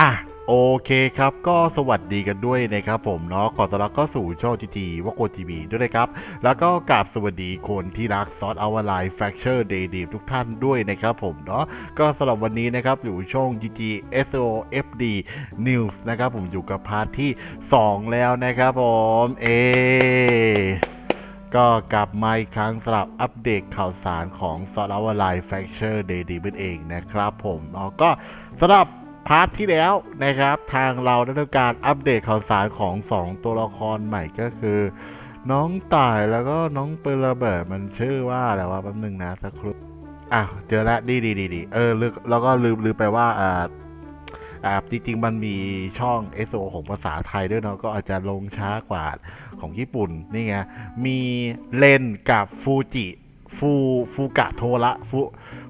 อะโอเคครับก็สวัสดีกันด้วยนะครับผมเนาะขอต้อนรับก็สู่ช่องทีทีว่าโกทีวีด้วยนะครับ แล้วก็กราบสวัสดีคนที่รักซอสอวไลน์แฟคเชอร์เดย์ดีทุกท่านด้วยนะครับผมเนาะก็สำหรับวันนี้นะครับอยู่ช่อง GT SOFD News นะครับผมอยู่กับพาร์ทที่ 2 แล้วนะครับผมเอก็กลับมาอีกครั้งสำหรับอัปเดตข่าวสารของ s o อ t Our Life Fracture Day ดีเองนะครับผมเนาะก็สำหรับ พาร์ทที่แล้วนะครับ ทางเราได้ทำการอัปเดตข่าวสารของ 2 ตัวละครใหม่ก็คือ น้องต่ายแล้วก็น้องเปอร์ระเบิดมันชื่อว่าอะไรวะแป๊บนึงนะสักครู่อ้าวเจอแล้วดีดีดีดีเออลืมแล้วก็ลืมลืมไปว่าอ่าอ่าจริงๆ มันมีช่อง SO ของภาษาไทยด้วยเนาะก็อาจจะลงช้ากว่าของญี่ปุ่นนี่ไงมีเลนกับฟูจิฟูฟูกะโทระฟู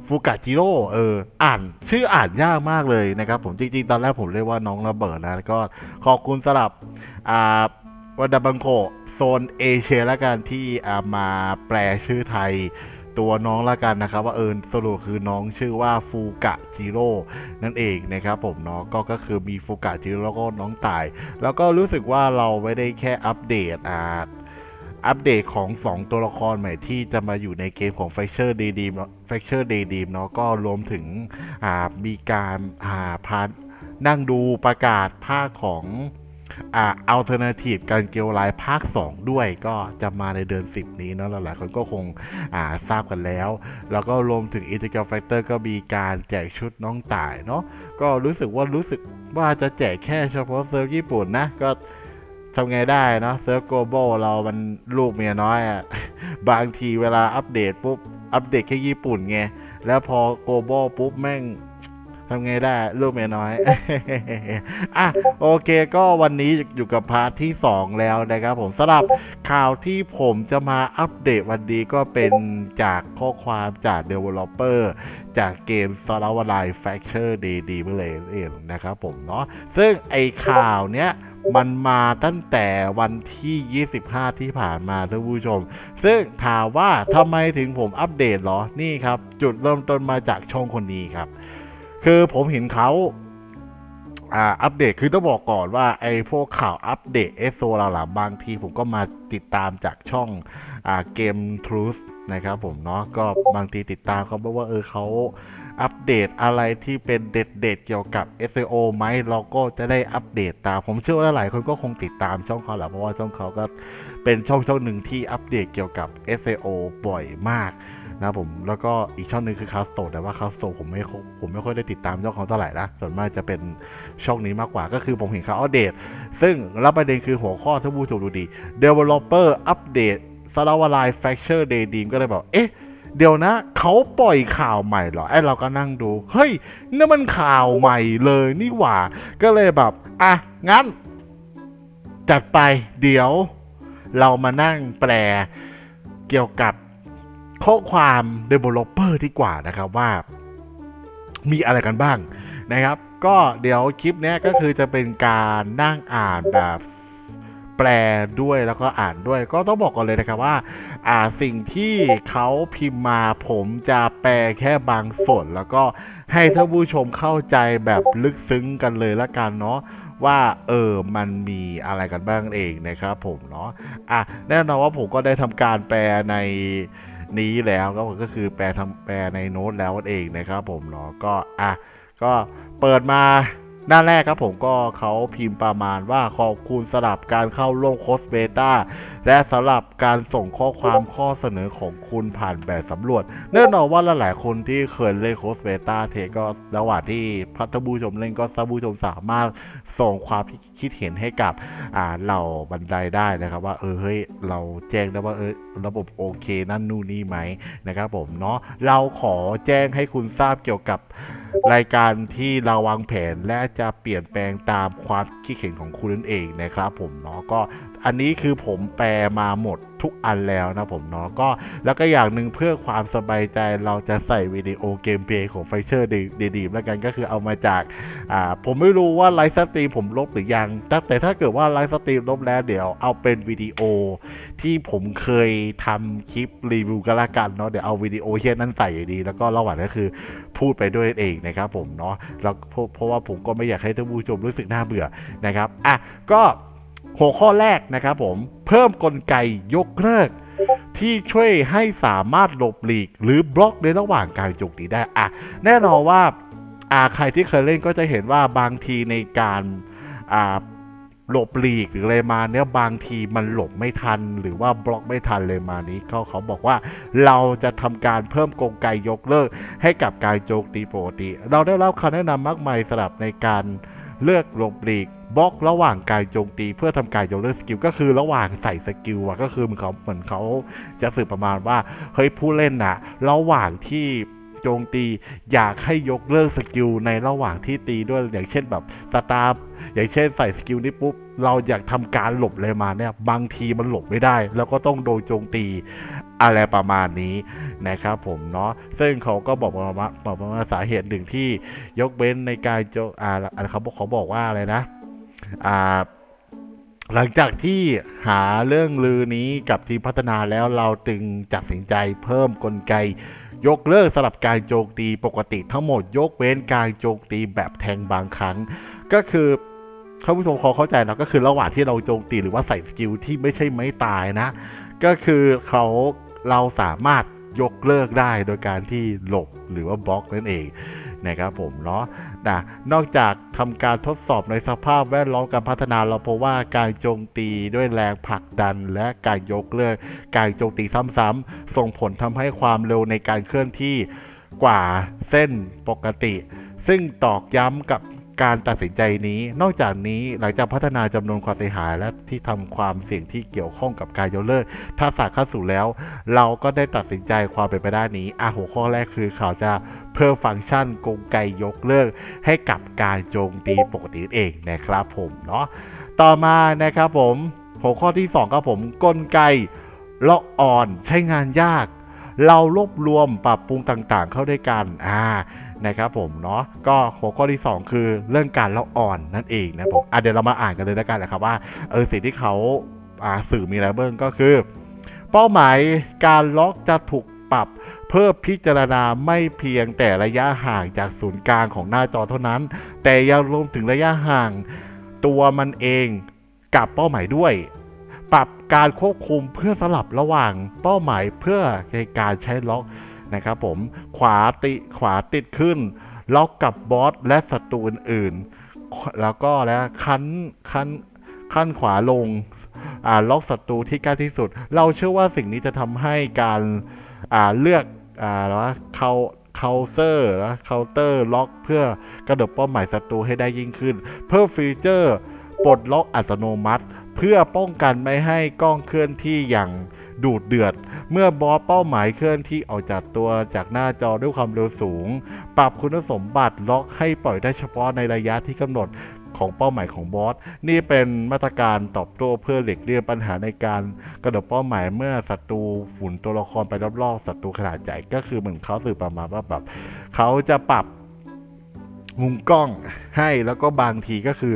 ฟูกะจิโร่เอออ่านชื่ออ่านยากมากเลยนะครับผมจริงๆ ตอนแรกผมเรียกว่าน้องระเบิดนะก็ขอบคุณสำหรับอ่าวันดาบังโคโซนเอเชียแล้วกันที่อ่ามาแปลชื่อไทยตัวน้องละกันนะครับ ว่าเออสรุปคือน้องชื่อว่าฟูกะจิโร่นั่นเองนะครับผมเนาะก็ก็คือมีฟูกะจิโร่แล้วก็น้องตาย แล้วก็รู้สึกว่าเราไม่ได้แค่อัปเดตอ่า อัปเดตของ 2 ตัวละครใหม่ที่จะมาอยู่ในเกมของ f a c t u r e Day Dream f a c t u r e Day Dream เนาะก็รวมถึงมีการาพานั่งดูประกาศภาคของอ่า Alternative การเกลไลน์ภาค 2 ด้วยก็จะมาในเดือน 10 นี้เนาะหลายๆคนก็คงอ่าทราบกันแล้ว แล้วก็รวมถึง i n t e g r a l Factor ก็มีการแจกชุดน้องต่ายเนาะก็รู้สึกว่ารู้สึกว่าจะแจกแค่เฉพาะเซิร์ฟญี่ปุ่นนะ ก็ ทำไงได้เนาะเซิร์ฟ global เรามันลูกเมียน้อยอะ่ะ บางทีเวลาอัปเดตปุ๊บ อัปเดตแค่ญี่ปุ่นไง แล้วพอ global ปุ๊บแม่งทำไงได้ลูกเมียน้อย อะ โอเคก็วันนี้อยู่กับพาร์ทที่ 2 แล้วนะครับผมสำหรับข่าวที่ผมจะมาอัปเดตวันนี้ก็เป็นจากข้อความจาก Developer จากเกม s t a w a r l i Fracture Day ดีเลยเองนะครับผมเนาะซึ่งไอข่าวเนี้ย มันมาตั้งแต่วันที่ 25 ที่ผ่านมาท่านผู้ชม ซึ่งถามว่าทำไมถึงผมอัปเดตเหรอ นี่ครับ จุดเริ่มต้นมาจากช่องคนนี้ครับ คือผมเห็นเขาอ่าอัปเดตคือต้องบอกก่อนว่าไอ้พวกข่าวอัปเดตเอสโซเราล่ะบางทีผมก็มาติดตามจากช่อง เกมทรูสนะครับผมเนาะก็บางทีติดตามเขาบอกว่าเออเขาอัปเดตอะไรที่เป็นเด็ดๆเกี่ยวกับ SEO ไหมเราก็จะได้อัปเดตตาม ผมเชื่อว่าหลายคนก็คงติดตามช่องเขาแหละเพราะว่าช่องเขาก็เป็นช่องช่องหนึ่งที่อัปเดตเกี่ยวกับ SEO บ่อยมากนะผมแล้วก็อีกช่องหนึ่งคือคาสโตแต่ว่าคาสโตผมไม่ผมไม่ค่อยได้ติดตามช่องเขาเท่าไหร่นะส่วนมากจะเป็นช่องนี้มากกว่าก็คือผมเห็นเขาอัปเดต ซึ่งแล้วประเด็นคือหัวข้อที่ผู้ชมดูดี Developer อัปเดต s t a r w a r l i Fracture Day Dream ก็เลยบอก เอ๊ะ เดี๋ยวนะ เขาปล่อยข่าวใหม่เหรอ ไอ้เราก็นั่งดู เฮ้ยนั่นมันข่าวใหม่เลยนี่หว่า ก็เลยแบบ อะ งั้น จัดไป เดี๋ยว เรามานั่งแปลเกี่ยวกับข้อความ developer ดีกว่านะครับว่า มีอะไรกันบ้างนะครับ ก็เดี๋ยวคลิปนี้ก็คือจะเป็นการนั่งอ่านแบบ แปลด้วยแล้วก็อ่านด้วยก็ต้องบอกก่อนเลยนะครับว่า อ่าสิ่งที่เขาพิมพ์มาผมจะแปลแค่บางส่วน แล้วก็ให้ท่านผู้ชมเข้าใจแบบลึกซึ้งกันเลยละกันเนาะว่าเออมันมีอะไรกันบ้างเองนะครับผมเนาะอะแน่นอนว่าผมก็ได้ทำการแปลในนี้แล้วก็ก็คือแปลทำแปลในโน้ตแล้วนั่นเองนะครับผมเนาะก็อะก็เปิดมา หน้าแรกครับผมก็เขาพิมพ์ประมาณว่าขอบคุณสำหรับการเข้าร่วมโค้ชเบต้าและสำหรับการส่งข้อความข้อเสนอของคุณผ่านแบบสำรวจแน่นอนว่าหลายๆคนที่เคยเล่นโค้ชเบต้าเทก็ระหว่างที่พัทบูชมเล่นก็ท่านผู้ชมสามารถส่งความคิดเห็นให้กับอ่าเหล่าบันไดได้นะครับ ว่าเออเฮ้ยเราแจ้งได้ว่าเออระบบโอเคนั่นนู่นนี่ไหมนะครับผมเนาะเราขอแจ้งให้คุณทราบเกี่ยวกับรายการที่เราวางแผนและจะเปลี่ยนแปลงตามความคิดเห็นของคุณนั่นเองนะครับผมเนาะก็ อันนี้คือผมแปลมาหมดทุกอันแล้วนะผมเนาะก็แล้วก็อย่างหนึ่งเพื่อความสบายใจเราจะใส่วิดีโอเกมเพลย์ของไฟเชอร์ดีๆแล้วกันก็คือเอามาจากอ่าผมไม่รู้ว่าไลฟ์สตรีมผมลบหรือยังแต่ถ้าเกิดว่าไลฟ์สตรีมลบแล้วเดี๋ยวเอาเป็นวิดีโอ ที่ผมเคยทำคลิปรีวิวกันละกันเนาะเดี๋ยวเอาวิดีโอเช่นนั้นใส่ดี แล้วก็ระหว่างนั้นคือพูดไปด้วยเองนะครับผมเนาะแล้วเพราะเพราะว่าผมก็ไม่อยากให้ท่านผู้ชมรู้สึกน่าเบื่อนะครับอะก็ หัวข้อแรกนะครับผมเพิ่มกลไกยกเลิกที่ช่วยให้สามารถหลบหลีก หรือบล็อกในระหว่างการโจมตีได้อะแน่นอนว่าอาใครที่เคยเล่นก็จะเห็นว่าบางทีในการอ่าหลบหลีกหรืออะไรมาเนี่ยบางทีมันหลบไม่ทัน หรือว่าบล็อกไม่ทันเลยมานี้เขาเขาบอกว่าเราจะทำการเพิ่มกลไกยกเลิก ให้กับการโจมตีปกติ เราได้รับคำแนะนำมากมายสำหรับในการเลือกหลบหลีก บล็อกระหว่างการโจมตีเพื่อทำการยกเลิกสกิลก็คือระหว่างใส่สกิลอะก็คือเหมือนเขาเหมือนเขาจะสื่อประมาณว่าเฮ้ยผู้เล่นอะระหว่างที่โจมตีอยากให้ยกเลิกสกิลในระหว่างที่ตีด้วยอย่างเช่นแบบสตาร์อย่างเช่นใส่สกิลนี้ปุ๊บเราอยากทำการหลบอะไรมาเนี่ยบางทีมันหลบไม่ได้ แล้วก็ต้องโดนโจมตีอะไรประมาณนี้นะครับผมเนาะซึ่งเขาก็บอกมาว่าบอกมาว่าสาเหตุหนึ่งที่ยกเว้นในการโจอ่าอะไรเขาบอกเขาบอกว่าอะไรนะ อ่าหลังจากที่หาเรื่องลือนี้กับทีมพัฒนาแล้วเราจึงตัดสินใจเพิ่มกลไก ยกเลิกสลับการโจมตีปกติทั้งหมดยกเว้นการโจมตีแบบแทงบางครั้ง ก็คือท่านผู้ชมขาเข้าใจนะก็คือระหว่างที่เราโจมตีหรือว่าใส่สกิลที่ไม่ใช่ไม้ตายนะ ก็คือเขาเราสามารถยกเลิกได้โดยการที่หลบหรือว่าบล็อกนั่นเองนะครับผมเนาะ นะนอกจากทำการทดสอบในสภาพแวดล้อมการพัฒนาเราพบว่าการโจมตีด้วยแรงผลักดัน และการยกเลิกการโจมตีซ้ำๆส่งผลทำให้ความเร็วในการเคลื่อนที่กว่าเส้นปกติ ซึ่งตอกย้ำกับการตัดสินใจนี้ นอกจากนี้หลังจากพัฒนาจำนวนความเสียหายและที่ทำความเสี่ยงที่เกี่ยวข้องกับการยกเลิกทักษะขั้นสูงแล้ว เราก็ได้ตัดสินใจความเป็นไปได้นี้อะหัวข้อแรกคือเขาจะ เพิ่มฟังก์ชันกลไกยกเลิกให้กับการโจมตีปกติเองนะครับผมเนาะต่อมานะครับผมหัวข้อที่ 2ครับผมกลไกล็อกออนใช้งานยาก เรารวบรวมปรับปรุงต่างๆ เข้าด้วยกันอ่านะครับผมเนาะก็หัวข้อที่ 2 คือเรื่องการล็อกออนนั่นเองนะผมอะเดี๋ยวเรามาอ่านกันเลยแล้วกันนะครับว่าเออสิ่งที่เขาอ่าสื่อมีอะไรบ้างก็คือ เป้าหมายการล็อกจะถูกปรับ เพื่อพิจารณาไม่เพียงแต่ระยะห่างจากศูนย์กลางของหน้าจอเท่านั้น แต่ยังรวมถึงระยะห่างตัวมันเองกับเป้าหมายด้วย ปรับการควบคุมเพื่อสลับระหว่างเป้าหมายเพื่อในการใช้ล็อกนะครับผมขวาติขวาติดขึ้น ล็อกกับบอสและศัตรูอื่นๆ แล้วก็แล้วคันคันขั้นขวาลงล็อกศัตรูที่ใกล้ที่สุด เราเชื่อว่าสิ่งนี้จะทำให้การเลือก อ่าแล้วเขาเคาเซอร์นะเคาน์เตอร์ล็อกเพื่อกระโดดเป้าหมายศัตรูให้ได้ยิ่งขึ้น เพิ่มฟีเจอร์ปลดล็อกอัตโนมัติ เพื่อป้องกันไม่ให้กล้องเคลื่อนที่อย่างดูดเดือด เมื่อบอสเป้าหมายเคลื่อนที่ออกจากตัวจากหน้าจอด้วยความเร็วสูง ปรับคุณสมบัติล็อกให้ปล่อยได้เฉพาะในระยะที่กำหนด ของเป้าหมายของบอส นี่เป็นมาตรการตอบโต้เพื่อหลีกเลี่ยงปัญหาในการกระโดดเป้าหมายเมื่อศัตรูหมุนตัวละครไปรอบๆศัตรูขนาดใหญ่ก็คือเหมือนเขาสื่อประมาณว่าแบบเขาจะปรับมุมกล้องให้แล้วก็บางทีก็คือ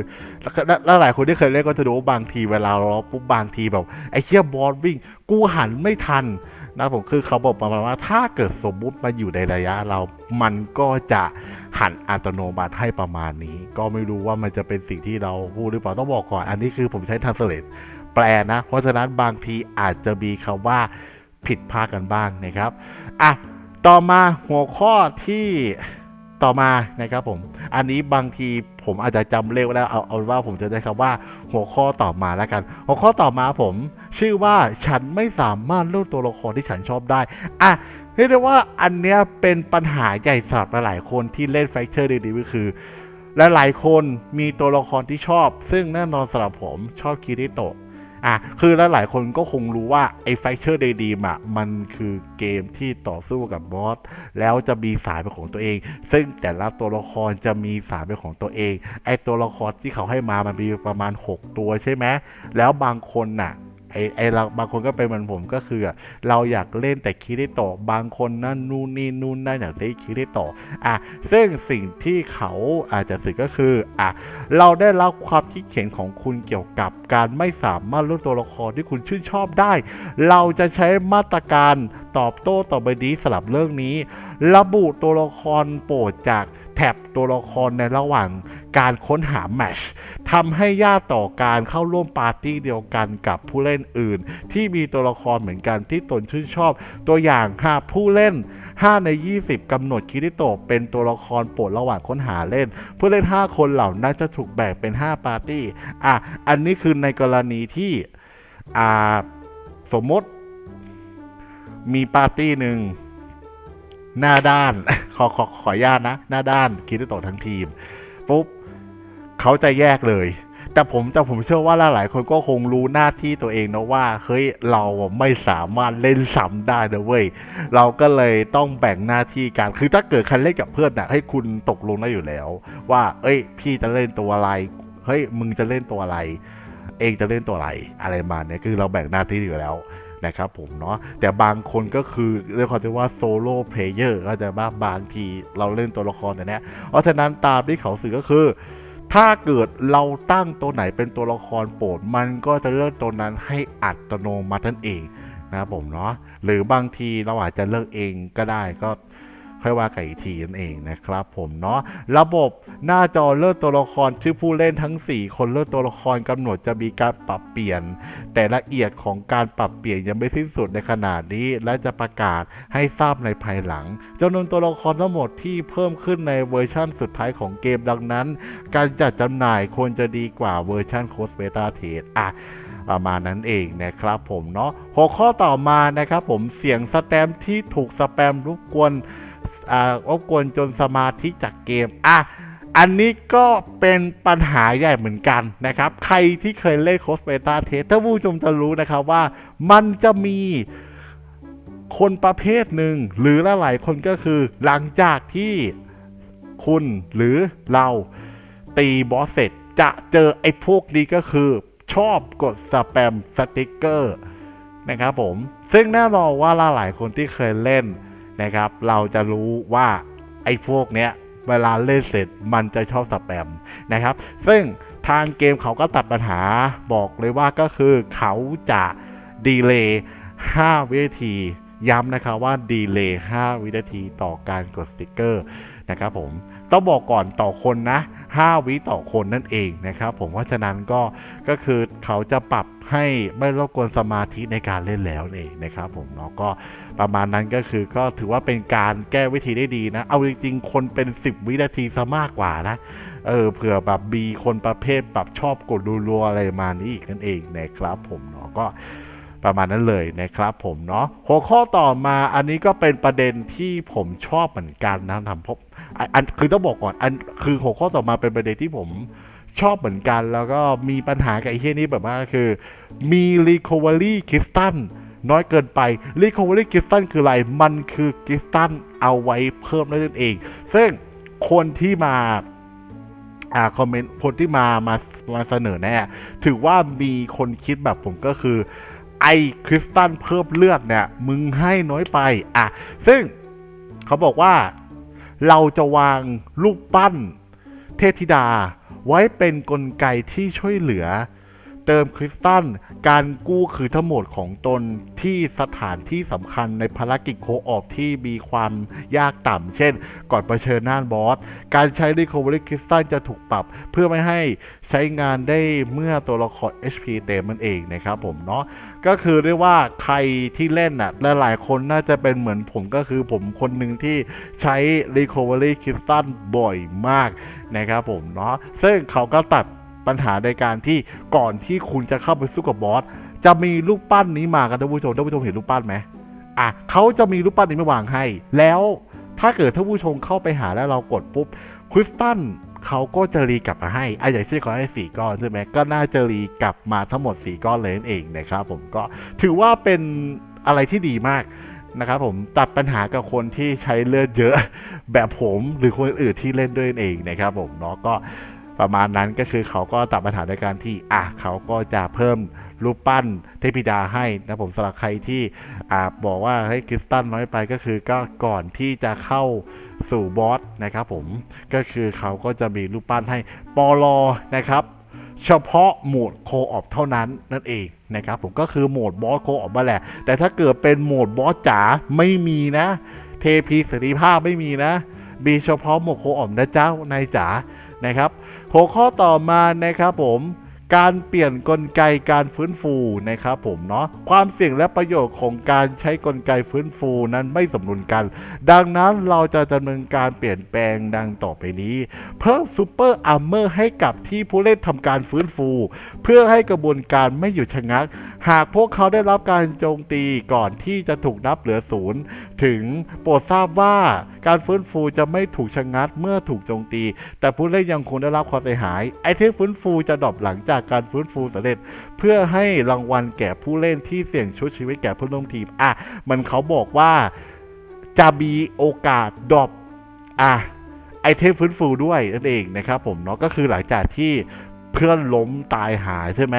แล้วหลายคนที่เคยเล่นก็จะรู้ว่าบางทีเวลาเราปุ๊บบางทีแบบไอ้เชี่ยบอสวิ่ง กูหันไม่ทัน นะผมคือเขาบอกประมาณว่าถ้าเกิดสมมุติมาอยู่ในระยะเรา มันก็จะหันอัตโนมัติให้ประมาณนี้ ก็ไม่รู้ว่ามันจะเป็นสิ่งที่เราพูดหรือเปล่าต้องบอกก่อน อันนี้คือผมใช้ทันสเลตแปลนะ เพราะฉะนั้นบางทีอาจจะมีคำว่าผิดพลาดกันบ้างนะครับอะต่อมาหัวข้อที่ ต่อมานะครับผม อันนี้บางทีผมอาจจะจำเลขไว้แล้วเอาเอาว่าผมจะใช้คำว่าหัวข้อต่อมาแล้วกัน หัวข้อต่อมาผม ชื่อว่าฉันไม่สามารถเลือกตัวละครที่ฉันชอบได้อะเรียกได้ว่าอันเนี้ยเป็นปัญหาใหญ่สำหรับหลายๆคนที่เล่นแฟกเชอร์ดีๆก็คือและหลายคนมีตัวละครที่ชอบ ซึ่งแน่นอนสำหรับผมชอบคิริโตะ อะคือลหลายๆคนก็คงรู้ว่าไอ้ Fracture Daydream อะมันคือเกมที่ต่อสู้กับบอสแล้วจะมีสายเป็นของตัวเอง ซึ่งแต่ละตัวละครจะมีสายเป็นของตัวเอง ไอ้ตัวละครที่เขาให้มามันมีประมาณ 6 ตัวใช่ไหมแล้วบางคนน่ะ ไอ้ไอ้เราบางคนก็เป็นเหมือนผมก็คืออะเราอยากเล่นแต่คิริโตะบางคนนั่นนู่นนี่นู่นนั่นอยากได้คิริโตะอะซึ่งสิ่งที่เขาอาจจะสื่อก็คืออะเราได้รับความคิดเห็นของคุณเกี่ยวกับการไม่สามารถเลือกตัวละครที่คุณชื่นชอบได้ เราจะใช้มาตรการตอบโต้ต่อไปนี้สำหรับเรื่องนี้ ระบุตัวละครโปรดจาก แท็บตัวละครในระหว่างการค้นหาแมชทำให้ยากต่อการเข้าร่วมปาร์ตี้เดียวกันกับผู้เล่นอื่น ที่มีตัวละครเหมือนกันที่ตนชื่นชอบ ตัวอย่างหากผู้เล่น 5 ใน 20กำหนดคิริโตะเป็นตัวละครโปรดระหว่างค้นหาเล่น ผู้เล่น 5 คนเหล่านั้นจะถูกแบ่งเป็น 5 ปาร์ตี้อะอันนี้คือในกรณีที่อ่าสมมติมีปาร์ตี้หนึ่ง หน้าด้าน ขอขอขออนุญาตนะ หน้าด้านคิริโตะทั้งทีมปุ๊บเขาจะแยกเลย แต่ผมแต่ผมเชื่อว่าหลายๆคนก็คงรู้หน้าที่ตัวเองนะว่าเฮ้ยเราไม่สามารถเล่นซ้ำได้นะเว้ยเราก็เลยต้องแบ่งหน้าที่กันคือถ้าเกิดใครเล่นกับเพื่อนนะให้คุณตกลงได้อยู่แล้ว ว่า เอ้ย พี่จะเล่นตัวอะไรเฮ้ยมึงจะเล่นตัวอะไร เองจะเล่นตัวอะไร อะไรมาเนี่ยคือเราแบ่งหน้าที่อยู่แล้ว นะครับผมเนาะแต่บางคนก็คือเรียกความว่าโซโล่เพลเยอร์ก็จะบ้าบางทีเราเล่นตัวละครแต่เนี้ยเพราะฉะนั้นตามที่เขาสื่อก็คือถ้าเกิดเราตั้งตัวไหนเป็นตัวละครโปรด มันก็จะเลือกตัวนั้นให้อัตโนมัตินั่นเองนะครับผมเนาะหรือบางทีเราอาจจะเลือกเองก็ได้ก็ ค่อยว่ากันอีกทีนั่นเองนะครับผมเนาะระบบหน้าจอเลือกตัวละครที่ผู้เล่นทั้ง 4 คนเลือกตัวละครกำหนดจะมีการปรับเปลี่ยน แต่ละเอียดของการปรับเปลี่ยนยังไม่สิ้นสุดในขนาดนี้ และจะประกาศให้ทราบในภายหลังจำนวนตัวละครทั้งหมดที่เพิ่มขึ้นในเวอร์ชั่นสุดท้ายของเกมดังนั้น การจัดจำหน่ายควรจะดีกว่าเวอร์ชันโคสเบต้าเทสอะประมาณนั้นเองนะครับผมเนาะหัวข้อต่อมานะครับผมเสียงสแตมที่ถูกสแปมรบกวน รบกวนจนสมาธิจากเกมอะอันนี้ก็เป็นปัญหาใหญ่เหมือนกันนะครับ ใครที่เคยเล่นโคสเบต้าเทสถ้าผู้ชมจะรู้นะครับว่ามันจะมีคนประเภทหนึ่ง หรือหลายๆคนก็คือหลังจากที่คุณหรือเราตีบอสเสร็จ จะเจอไอ้พวกนี้ก็คือชอบกดสแปมสติกเกอร์นะครับผม ซึ่งแน่นอนว่าหลายๆคนที่เคยเล่น นะครับ เราจะรู้ว่าไอ้พวกเนี้ยเวลาเล่นเสร็จมันจะชอบสแปมนะครับ ซึ่งทางเกมเขาก็ตัดปัญหาบอกเลยว่าก็คือเขาจะดีเลย์5วินาที ย้ำนะครับว่าดีเลย์5วินาทีต่อการกดสติกเกอร์นะครับผมต้องบอกก่อนต่อคนนะ 5 วิต่อคนนั่นเองนะครับผมเพราะฉะนั้นก็ก็คือเขาจะปรับให้ไม่รบกวนสมาธิในการเล่นแล้วเองนะครับผมเนาะก็ ประมาณนั้นก็คือก็ถือว่าเป็นการแก้วิธีได้ดีนะ เอาจริงๆ คนเป็น 10 วินาทีซะมากกว่านะเออเผื่อแบบมีคนประเภทแบบชอบกดรัวๆอะไรมานี้อีกนั่นเองนะครับผมเนาะก็ประมาณนั้นเลยนะครับผมเนาะหัวข้อต่อมาอันนี้ก็เป็นประเด็นที่ผมชอบเหมือนกันนะทำเพราะอันคือต้องบอกก่อนอันคือหัวข้อต่อมาเป็นประเด็นที่ผมชอบเหมือนกัน แล้วก็มีปัญหากับไอ้เฮียนี้แบบว่าคือ มี recovery crystal น้ น้อยเกินไป recovery crystal คืออะไร มันคือ crystal เอาไว้เพิ่มนั่นเอง ซึ่งคนที่มาอ่าคอมเมนต์คนที่มามามาเสนอแน่ถือว่ามีคนคิดแบบผมก็คือ ไอคริสตัลเพิ่มเลือดเนี่ย มึงให้น้อยไป อะ ซึ่งเขาบอกว่าเราจะวางรูปปั้นเทพธิดาไว้เป็นกลไกที่ช่วยเหลือ เติมคริสตัลการกู้คือทั้งหมดของตนที่สถานที่สำคัญในภารกิจโคออบที่มีความยากต่ำ เช่น ก่อนเผชิญหน้าบอส การใช้ Recovery Crystal จะถูกปรับ เพื่อไม่ให้ใช้งานได้เมื่อตัวละคร HP เต็มมันเองนะครับผมเนาะก็คือเรียกว่าใครที่เล่นอะและหลายคนน่าจะเป็นเหมือนผมก็คือผมคนหนึ่งที่ใช้ Recovery Crystal บ่อยมากนะครับผมเนาะซึ่งเขาก็ตัด ปัญหาในการที่ก่อนที่คุณจะเข้าไปสู้กับบอสจะมีรูปปั้นนี้มากันท่านผู้ชมท่านผู้ชมเห็นรูปปั้นไหมอะเขาจะมีรูปปั้นนี้มาวางให้ แล้วถ้าเกิดท่านผู้ชมเข้าไปหาแล้วเรากดปุ๊บคริสตัลเขาก็จะรีกลับมาให้อะอย่างเช่นเขาให้สี่ก้อนใช่ไหมก็น่าจะรีกลับมาทั้งหมดสี่ก้อนเลยนั่นเองนะครับผมก็ถือว่าเป็นอะไรที่ดีมากนะครับผมตัดปัญหากับคนที่ใช้เลือดเยอะแบบผมหรือคนอื่นที่เล่นด้วยนั่นเองนะครับผมเนาะก็ ประมาณนั้นก็คือเขาก็ตัดปัญหาด้วยการที่อะเขาก็จะเพิ่มรูปปั้นเทพิดาให้นะผมสำหรับใครที่อ่าบอกว่าให้คริสตัลน้อยไปก็คือก็ก่อนที่จะเข้าสู่บอสนะครับผมก็คือเขาก็จะมีรูปปั้นให้ปอลอนะครับเฉพาะโหมดโคออปเท่านั้นนั่นเองนะครับผมก็คือโหมดบอสโคออปมาแหละ แต่ถ้าเกิดเป็นโหมดบอสจ๋าไม่มีนะ เทพีเสรีภาพไม่มีนะมีเฉพาะโหมดโคออปนะเจ้านายจ๋านะครับ หัวข้อต่อมานะครับผมการเปลี่ยนกลไกการฟื้นฟูนะครับผมเนาะความเสี่ยงและประโยชน์ของการใช้กลไกฟื้นฟูนั้นไม่สมดุลกัน ดังนั้นเราจะดำเนินการเปลี่ยนแปลงดังต่อไปนี้ เพิ่มซูเปอร์อาร์เมอร์ให้กับที่ผู้เล่นทำการฟื้นฟู เพื่อให้กระบวนการไม่หยุดชะงัก หากพวกเขาได้รับการโจมตีก่อนที่จะถูกนับเหลือศูนย์ ถึงโปรดทราบว่าการฟื้นฟูจะไม่ถูกชะงักเมื่อถูกโจมตี แต่ผู้เล่นยังคงได้รับความเสียหาย ไอเทมฟื้นฟูจะดรอปหลังจากการฟื้นฟูสำเร็จ เพื่อให้รางวัลแก่ผู้เล่นที่เสี่ยงชุดชีวิตแก่ผู้ร่วมทีมอะมันเขาบอกว่าจะมีโอกาสดรอปอะไอเทมฟื้นฟูด้วยนั่นเองนะครับผมเนาะก็คือหลังจากที่ เพื่อนล้มตายหายใช่ไหม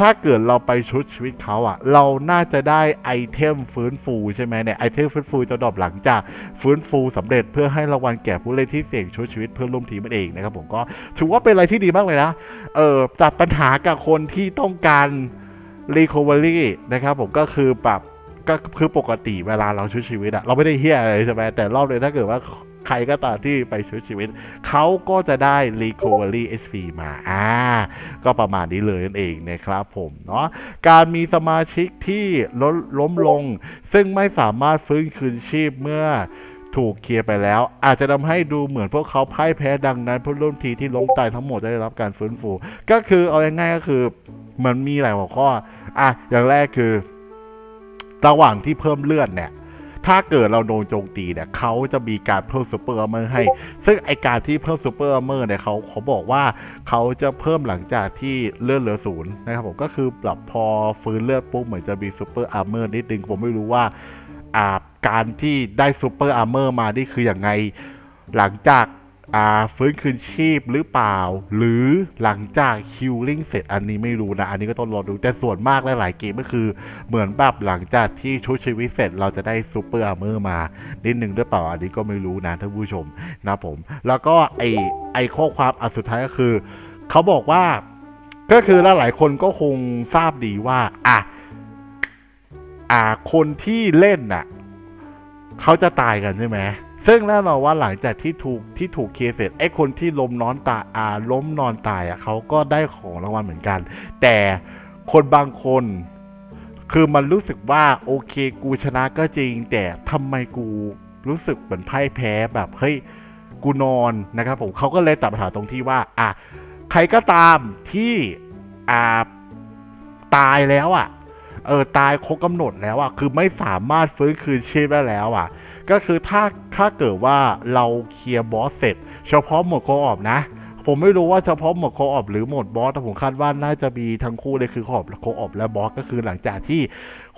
ถ้าเกิดเราไปชุดชีวิตเขาอะเราน่าจะได้ไอเทมฟื้นฟูใช่ไหมเนี่ยไอเทมฟื้นฟูจะดรอปหลังจากฟื้นฟูสำเร็จเพื่อให้รางวัลแก่ผู้เล่นที่เสี่ยงชุดชีวิตเพื่อนร่วมทีมันเองนะครับผมก็ถือว่าเป็นอะไรที่ดีมากเลยนะ เออตัดปัญหากับคนที่ต้องการรีคอเวอรี่นะครับผมก็คือแบบก็คือปกติเวลาเราชุดชีวิตอะเราไม่ได้เฮียอะไรใช่ไหมแต่รอบเลยถ้าเกิดว่า ใครก็ตามที่ไปชุดชีวิต เขาก็จะได้ Recovery HP มาอ่าก็ประมาณนี้เลยนั่นเองนะครับผมเนาะการมีสมาชิกที่ล้มล้มลง ซึ่งไม่สามารถฟื้นคืนชีพเมื่อถูกเคลียร์ไปแล้ว อาจจะทำให้ดูเหมือนพวกเขาพ่ายแพ้ดังนั้นผู้ร่วมทีที่ล้มตายทั้งหมดจะได้รับการฟื้นฟู ก็คือเอาง่ายๆก็คือมันมีหลายหัวข้ออะอย่างแรกคือ ระหว่างที่เพิ่มเลือดเนี่ย ถ้าเกิดเราโดนโจมตีเนี่ยเขาจะมีการเพิ่มซูเปอร์อาร์เมอร์ให้ ซึ่งไอการที่เพิ่มซูเปอร์อาร์เมอร์เนี่ยเขาเขาบอกว่าเขาจะเพิ่มหลังจากที่เลือดเหลือศูนย์นะครับผมก็คือปรับพอฟื้นเลือดปุ๊บเหมือนจะมีซูเปอร์อาร์เมอร์นิดนึงผมไม่รู้ว่าอาการที่ได้ซูเปอร์อาร์เมอร์มานี่คืออย่างไงหลังจาก อ่าฟื้นคืนชีพหรือเปล่า หรือหลังจากคิวลิงเสร็จอันนี้ไม่รู้นะ อันนี้ก็ต้องรอดูแต่ส่วนมากหลายๆเกมก็คือ เหมือนแบบหลังจากที่ชุดชีวิตเสร็จเราจะได้ซูเปอร์อาร์เมอร์มานิดนึงหรือเปล่าอันนี้ก็ไม่รู้นะท่านผู้ชมนะผม แล้วก็ไอไอข้อความอันสุดท้ายก็คือเขาบอกว่าก็คือหลายๆคนก็คงทราบดีว่าอะอ่าคนที่เล่นน่ะเขาจะตายกันใช่ไหม ซึ่งแน่นอนว่าหลังจากที่ถูกที่ถูกเคเสร็จไอ้คนที่ล้มนอนตายอาล้มนอนตายอะเขาก็ได้ของรางวัลเหมือนกัน แต่คนบางคน คือมันรู้สึกว่าโอเคกูชนะก็จริง แต่ทำไมกูรู้สึกเหมือนพ่ายแพ้แบบเฮ้ยกูนอนนะครับผมเขาก็เลยตัดปัญหาตรงที่ว่าอะใครก็ตามที่อ่าตายแล้วอะเออตายครบกำหนดแล้วอะคือไม่สามารถฟื้นคืนชีพได้แล้วอะ ก็คือถ้าถ้าเกิดว่าเราเคลียร์บอสเสร็จ เฉพาะหมดโคออปนะ ผมไม่รู้ว่าเฉพาะหมดโคออปหรือหมดบอสแต่ผมคาดว่าน่าจะมีทั้งคู่เลยคือโคออปโคออปและบอสก็คือหลังจากที่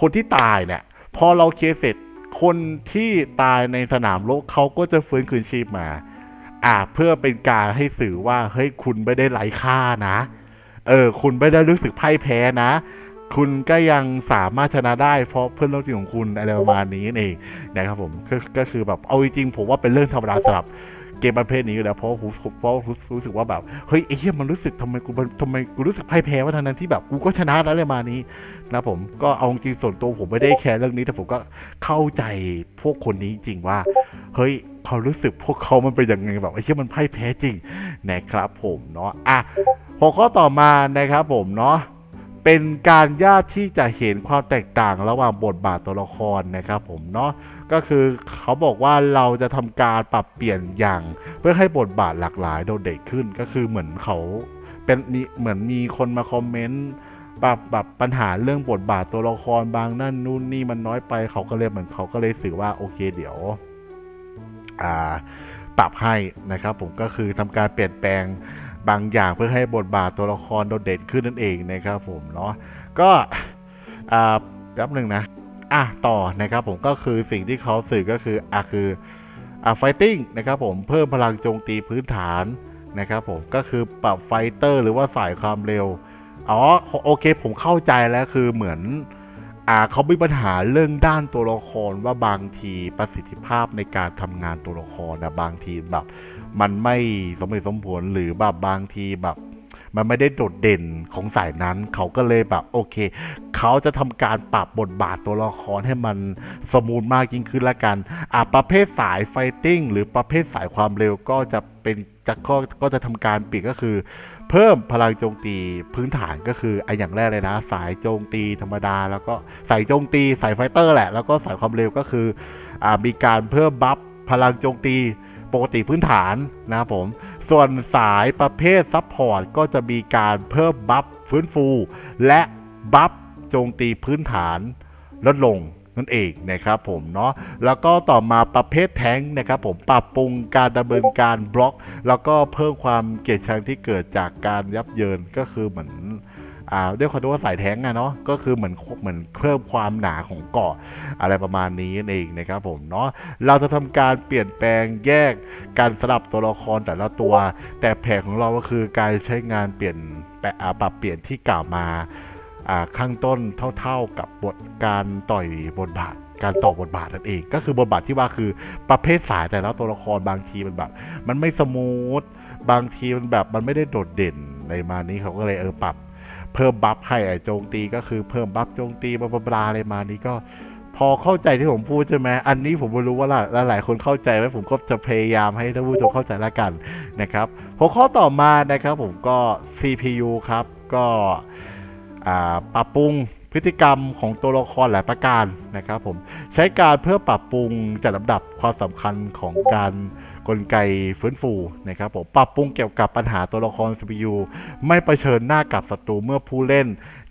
คนที่ตายเนี่ยพอเราเคลียร์เสร็จคนที่ตายในสนามโลกเขาก็จะฟื้นคืนชีพมาอ่าเพื่อเป็นการให้สื่อว่าเฮ้ยคุณไม่ได้ไร้ค่านะ เออ คุณไม่ได้รู้สึกพ่ายแพ้นะ คุณก็ยังสามารถชนะได้เพราะเพื่อนร่วมทีมของคุณอะไรประมาณนี้นั่นเองนะครับผมก็ก็คือแบบเอาจริงๆผมว่าเป็นเรื่องธรรมดาสำหรับเกมประเภทนี้อยู่แล้วเพราะผมเพราะผมรู้สึกว่าแบบเฮ้ยไอ้เหี้ยมันรู้สึกทำไมกูทำไมกูรู้สึกพ่ายแพ้ว่าทางนั้นที่แบบกูก็ชนะแล้วอะไรประมาณนี้นะผมก็เอาจริงส่วนตัวผมไม่ได้แคร์เรื่องนี้แต่ผมก็เข้าใจพวกคนนี้จริงว่า เฮ้ยเขารู้สึกพวกเขามันเป็นยังไงแบบไอ้เหี้ยมันพ่ายแพ้จริงนะครับผมเนาะอะหัวข้อต่อมานะครับผมเนาะ เป็นการยากที่จะเห็นความแตกต่างระหว่างบทบาทตัวละครนะครับผมเนาะก็คือเขาบอกว่าเราจะทำการปรับเปลี่ยนอย่าง เพื่อให้บทบาทหลากหลายโดดเด่นขึ้นก็คือเหมือนเขาเป็นมีเหมือนมีคนมาคอมเมนต์ปรับปรับปัญหาเรื่องบทบาทตัวละครบางนั่นนู่นนี่มันน้อยไปเขาก็เลยเหมือนเขาก็เลยสื่อว่าโอเคเดี๋ยวอ่าปรับให้นะครับผมก็คือทำการเปลี่ยนแปลง บางอย่างเพื่อให้บทบาทตัวละครโดดเด่นขึ้นนั่นเองนะครับผมเนาะก็อ่าแป๊บหนึ่งนะอะต่อนะครับผมก็คือสิ่งที่เขาสื่อก็คืออะคืออะไฟติ้งนะครับผมเพิ่มพลังโจมตีพื้นฐานนะครับผมก็คือปรับไฟเตอร์ หรือว่าสายความเร็วอ๋อโอเคผมเข้าใจแล้วคือเหมือนอ่าเขามีปัญหาเรื่องด้านตัวละครว่าบางทีประสิทธิภาพในการทำงานตัวละครนะบางทีแบบ มันไม่สมเหตุสมผลหรือแบบบางทีแบบ มันไม่ได้โดดเด่นของสายนั้น เขาก็เลยแบบโอเค เขาจะทำการปรับบทบาทตัวละครให้มันสมูทมากยิ่งขึ้นละกันอะประเภทสายไฟติ้งหรือประเภทสายความเร็วก็จะเป็นจะก็ก็จะทำการปลี่ยนก็คือ เพิ่มพลังโจมตีพื้นฐานก็คือไออย่างแรกเลยนะ สายโจมตีธรรมดา แล้วก็สายโจมตีสายไฟเตอร์แหละ แล้วก็สายความเร็วก็คืออ่ามีการเพิ่มบัฟพลังโจมตี ปกติพื้นฐานนะครับผม ส่วนสายประเภทซับพอร์ตก็จะมีการเพิ่มบัฟฟื้นฟู และบัฟโจมตีพื้นฐานลดลงนั่นเองนะครับผมเนาะแล้วก็ต่อมาประเภทแท้งค์นะครับผมปรับปรุงการดำเนินการบล็อก แล้วก็เพิ่มความเกลียดชังที่เกิดจากการยับเยินก็คือเหมือน อ่าด้วยความที่ว่าสายแท้งอะเนาะก็คือเหมือนเหมือนเพิ่มความหนาของเกาะอะไรประมาณนี้เองนะครับผมเนาะเราจะทำการเปลี่ยนแปลงแยกการสลับตัวละครแต่ละตัว แต่แผนของเราก็คือการใช้งานเปลี่ยนปรับเปลี่ยนที่กล่าวมาอ่าข้างต้นเท่าๆกับบทการต่อยบทบาทการต่อบทบาทนั่นเอง ก็คือบทบาทที่ว่าคือประเภทสายแต่ละตัวละครบางทีมันแบบ มันไม่สมูทบางทีมันแบบมันไม่ได้โดดเด่นในมานี้เขาก็เลยเออปรับ เพิ่มบัฟให้ไอ้โจมตีก็คือเพิ่มบัฟโจมตีบลาบลาอะไรมานี้ก็ พอเข้าใจที่ผมพูดใช่ไหมอันนี้ผมไม่รู้ว่าหลายหลายคนเข้าใจไหมผมก็จะพยายามให้ท่านผู้ชมเข้าใจละกันนะครับหัวข้อต่อมานะครับผมก็ CPU ครับก็ปรับปรุงพฤติกรรมของตัวละครหลายประการนะครับผมใช้การเพื่อปรับปรุงจัดลำดับความสำคัญของการ กลไกฟื้นฟูนะครับผมปรับปรุงเกี่ยวกับปัญหาตัวละคร CPU ไม่เผชิญหน้ากับศัตรูเมื่อผู้เล่น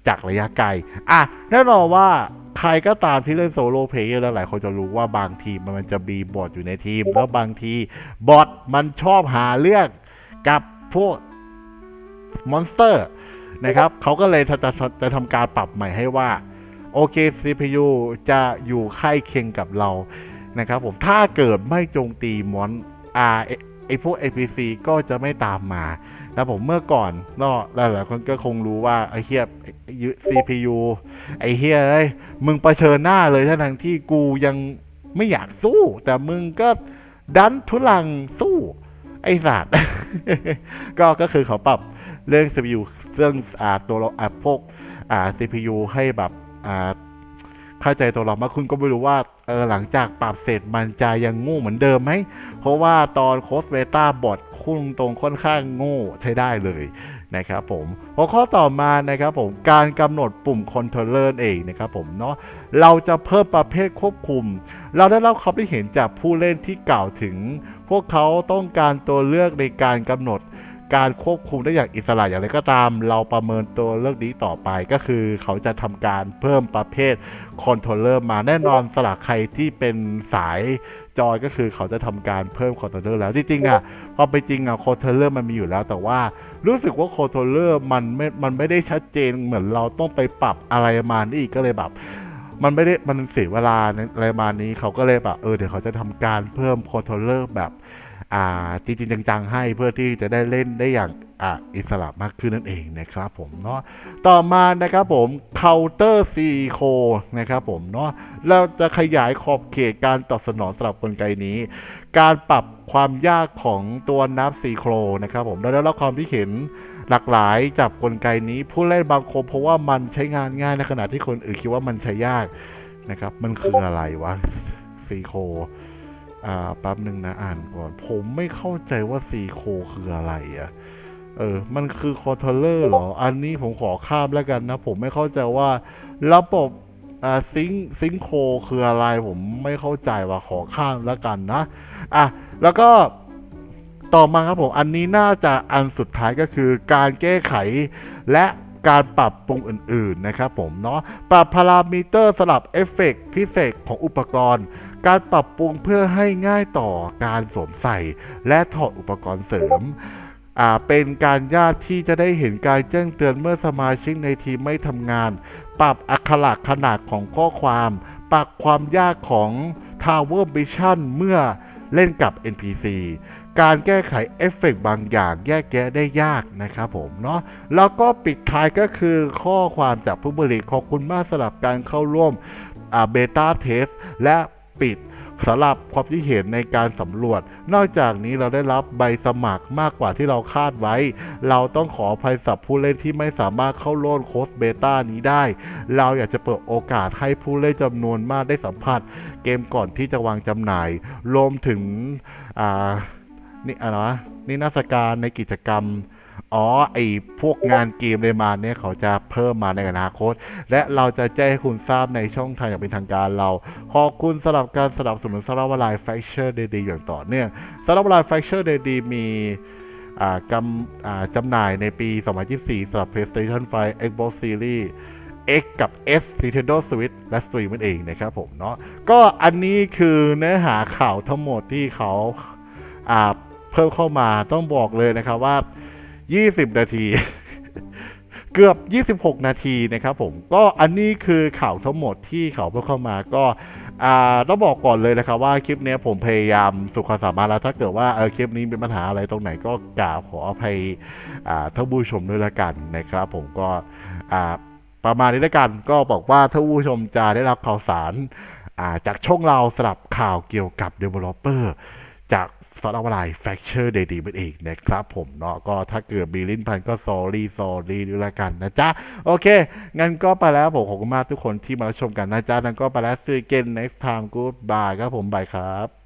จากระยะไกล อะแน่นอนว่าใครก็ตามที่เล่นโซโล่เพลเยอร์แล้วหลายคนจะรู้ว่าบางทีมมันจะมีบอทอยู่ในทีม แล้วบางทีบอทมันชอบหาเรื่องกับพวกมอนสเตอร์นะครับเขาก็เลยจะจะจะทำการปรับใหม่ให้ว่า โอเค CPU จะอยู่ค่ายเคียงกับเรานะครับผมถ้าเกิดไม่โจมตีมอน อ่าไอ้ไอพวก APC ก็จะไม่ตามมาแล้วผมเมื่อก่อนเนาะหลายๆคนก็คงรู้ว่าไอ้เฮีย CPU ไอ้เฮียเอ้ยมึงเผชิญหน้าเลยทั้งที่กูยังไม่อยากสู้ แต่มึงก็ดันทุลังสู้ไอ้สัตว์ก็ก็คือเขาปรับเรื่อง CPU เรื่องอ่าตัวเราอ่าพวกอ่า CPU ให้แบบอ่าเข้าใจตัวเรามากคุณก็ไม่รู้ว่า เออหลังจากปรับเสร็จมันจะยังโง่เหมือนเดิมไหม เพราะว่าตอนโค้ดเบต้าบอทคุ้งตรงค่อนข้างโง่ใช้ได้เลยนะครับผมหัวข้อต่อมานะครับผมการกำหนดปุ่มคอนโทรลเลอร์เองนะครับผมเนาะเราจะเพิ่มประเภทควบคุม เราได้รับความคิดเห็นจากผู้เล่นที่กล่าวถึง พวกเขาต้องการตัวเลือกในการกำหนด การควบคุมได้อย่างอิสระอย่างไรก็ตาม เราประเมินตัวเลือกนี้ต่อไปก็คือเขาจะทำการเพิ่มประเภทคอนโทรลเลอร์มาแน่นอนสลักใครที่เป็นสายจอยก็คือเขาจะทำการเพิ่มคอนโทรลเลอร์แล้วจริงๆอะพอไปจริงอะคอนโทรลเลอร์มันมีอยู่แล้ว แต่ว่ารู้สึกว่าคอนโทรลเลอร์มันไม่มันไม่ได้ชัดเจนเหมือนเราต้องไปปรับอะไรมานี่อีกก็เลยแบบมันไม่ได้มันเสียเวลาอะไรมานี้เขาก็เลยแบบเออเดี๋ยวเขาจะทำการเพิ่มคอนโทรลเลอร์แบบ อ่าจริงๆจังๆให้เพื่อที่จะได้เล่นได้อย่างอ่าอิสระมากขึ้นนั่นเองนะครับผมเนาะต่อมานะครับผม counter c c o นะครับผมเนาะเราจะขยายขอบเขตการตอบสนองสำหรับกลไกนี้ การปรับความยากของตัวนับซีโครนะครับผมเราได้รับความที่เห็นหลากหลายจากกลไกนี้ ผู้เล่นบางคนเพราะว่ามันใช้งานง่ายในขณะที่คนอื่นคิดว่ามันใช้ยากนะครับ มันคืออะไรวะซีโค อ่าแป๊บหนึ่งนะอ่านก่อน ผมไม่เข้าใจว่าซีโคคืออะไรอะเออ มันคือคอนโทรลเลอร์เหรอ อันนี้ผมขอข้ามแล้วกันนะ ผมไม่เข้าใจว่าระบบอ่าซิงซิงโคคืออะไรผมไม่เข้าใจว่าขอข้ามแล้วกันนะ อะ แล้วก็ต่อมาครับผม อันนี้น่าจะอันสุดท้ายก็คือการแก้ไขและการปรับปรุงอื่น ๆ นะครับผมเนาะปรับพารามิเตอร์สลับเอฟเฟกต์พิเศษของอุปกรณ์ การปรับปรุงเพื่อให้ง่ายต่อการสวมใส่ และถอดอุปกรณ์เสริมอาเป็นการญาติที่จะได้เห็นการแจ้งเตือนเมื่อสมาชิกในทีมไม่ทำงาน ปรับอักขระขนาดของข้อความ ปรับความยากของ Tower Vision เมื่อเล่นกับ NPC การแก้ไขเอฟเฟกต์บางอย่างแยกแยะได้ยากนะครับผมเนาะแล้วก็ปิดท้ายก็คือข้อความจากผู้บริขอบคุณมากสำหรับการเข้าร่วมเบต้าเทสและ ปิดสำหรับความคิดเห็นในการสำรวจ นอกจากนี้เราได้รับใบสมัครมากกว่าที่เราคาดไว้ เราต้องขออภัยสับผู้เล่นที่ไม่สามารถเข้าร่วมโค้ดเบต้านี้ได้ เราอยากจะเปิดโอกาสให้ผู้เล่นจำนวนมากได้สัมผัส เกมก่อนที่จะวางจำหน่าย รวมถึง อ่า นี่อะไรวะนี่นาสการในกิจกรรม อ๋อ ไอพวกงานเกมเลยมาเนี่ยเขาจะเพิ่มมาในอนาคต และเราจะแจ้งให้คุณทราบในช่องทางอย่างเป็นทางการเรา ขอบคุณสำหรับการสนับสนุนสำหรับวลายแฟคเชอร์เดดีอย่างต่อเนื่องสำหรับวลายแฟคเชอร์เดดีมีอ่ากำจำหน่ายในปี 2024สำหรับ PlayStation 5 Xbox Series X กับ S Nintendo Switch และ Stream นั่นเองนะครับผมเนาะก็อันนี้คือเนื้อหาข่าวทั้งหมดที่เขาเพิ่มเข้ามาต้องบอกเลยนะครับว่า 20 นาที เกือบ 26 นาทีนะครับผมก็อันนี้คือข่าวทั้งหมดที่เขาเพิ่มเข้ามาก็ต้องบอกก่อนเลยนะครับว่าคลิปนี้ผมพยายามสุดความสามารถแล้วถ้าเกิดว่าเออคลิปนี้มีปัญหาอะไรตรงไหนก็กราบขออภัยท่านผู้ชมด้วยละกันนะครับผมก็ประมาณนี้ละกันก็บอกว่าท่านผู้ชมจะได้รับข่าวสาราจากช่องเราสำหรับข่าวเกี่ยวกับ Developer จากซอฟต์แวร์แฟกเชอร์เดดีมันเองนะครับผมเนาะก็ถ้าเกิดมีลิ้นพันก็ sorry sorry ด้วยละกันนะจ๊ะ โอเค งั้นก็ไปแล้วผมขอบคุณมากทุกคนที่มาชมกันนะจ๊ะนั้นก็ไปแล้วซื้อเกน next time goodbye ครับผมบายครับ